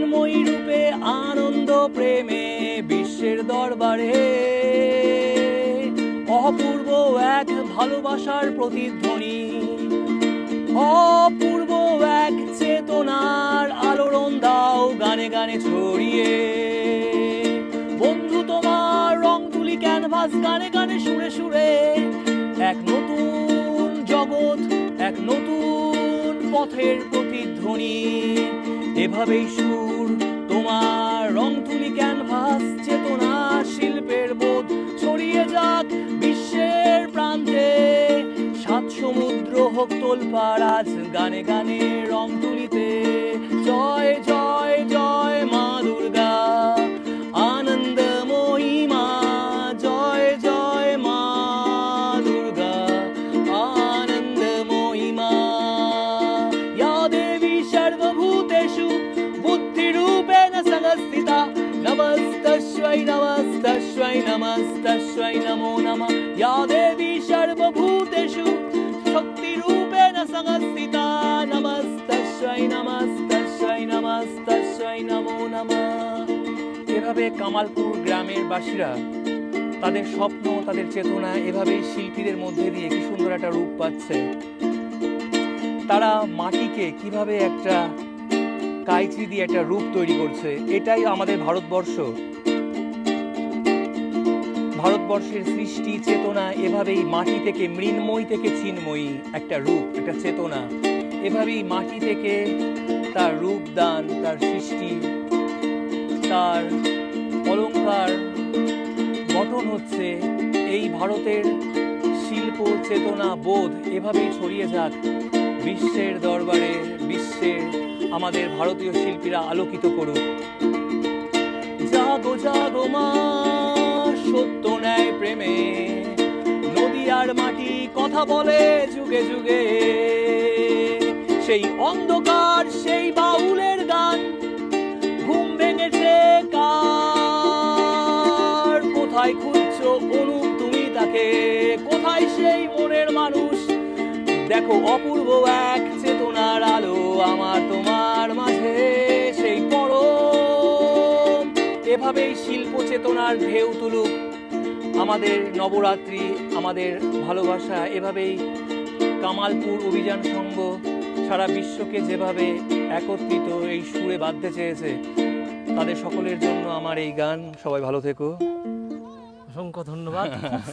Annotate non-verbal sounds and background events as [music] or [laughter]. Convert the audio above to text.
মৃন্ময়ী রূপে আনন্দ প্রেমে বিশ্বের দরবারে। অপূর্ব এক ভালোবাসার প্রতিধ্বনি। অপূর্ব এক চেতনার আলোড়ন দাও গানে গানে ছড়িয়ে। বন্ধু, তোমার রং তুলি ক্যানভাস গানে গানে সুরে সুরে। এক নতুন জগৎ, এক নতুন পথের প্রতিধ্বনি এভাবেই সুর তোমার রং তুলি ক্যানভাস, চেতনা শিল্পের বোধ ছড়িয়ে যাক বিশ্বের প্রান্তে। সাত সমুদ্র হোক তোলপাড়, আজ গানে গানে রং Tashvai Namas, Tashvai Namas, Tashvai Namo Nama, Ya Devi Sharva Bhuteshu, Shakti Rupena Sangasthita, Namas, Tashvai Namas, Tashvai Namas, Tashvai Namo Nama. এভাবে কামালপুর গ্রামের বাসীরা তাদের স্বপ্ন তাদের চেতনা এভাবে শিল্পীদের মধ্যে দিয়ে কি সুন্দর একটা রূপ পাচ্ছে তারা মাটিকে কীভাবে একটা কাইচি দিয়ে একটা রূপ তৈরি করছে এটাই আমাদের ভারতবর্ষ ভারতবর্ষের সৃষ্টি চেতনা এভাবেই মাটি থেকে মৃন্ময়ী থেকে চিন্ময়ী একটা রূপ, একটা চেতনা। এভাবেই মাটি থেকে তার রূপ দান, তার সৃষ্টি, তার অলংকার গঠন হচ্ছে এই ভারতের শিল্প চেতনা বোধ। এভাবেই ছড়িয়ে যাক বিশ্বের দরবারে বিশ্বের আমাদের ভারতীয় শিল্পীরা আলোকিত করুক। জাগো জাগো মা! আর মাটি কথা বলে যুগে যুগে। সেই অন্ধকার, সেই বাউলের গান, ঘুম ভেঙেছে কার? কোথায় খুঁজছো অনুপ তুমি তাকে? কোথায় সেই মনের মানুষ? দেখো অপূর্ব এক চেতনার আলো আমার তোমার মাঝে। সেই পরম, এভাবেই শিল্প চেতনার ঢেউ তুলুক। আমাদের নবরাত্রি আমাদের ভালোবাসা এভাবেই কামালপুর অভিযান সংঘ সারা বিশ্বকে যেভাবে একত্রিত এই সুরে বাঁধতে চেয়েছে তাদের সকলের জন্য আমার এই গান। সবাই ভালো থেকো। অসংখ্য ধন্যবাদ। [laughs]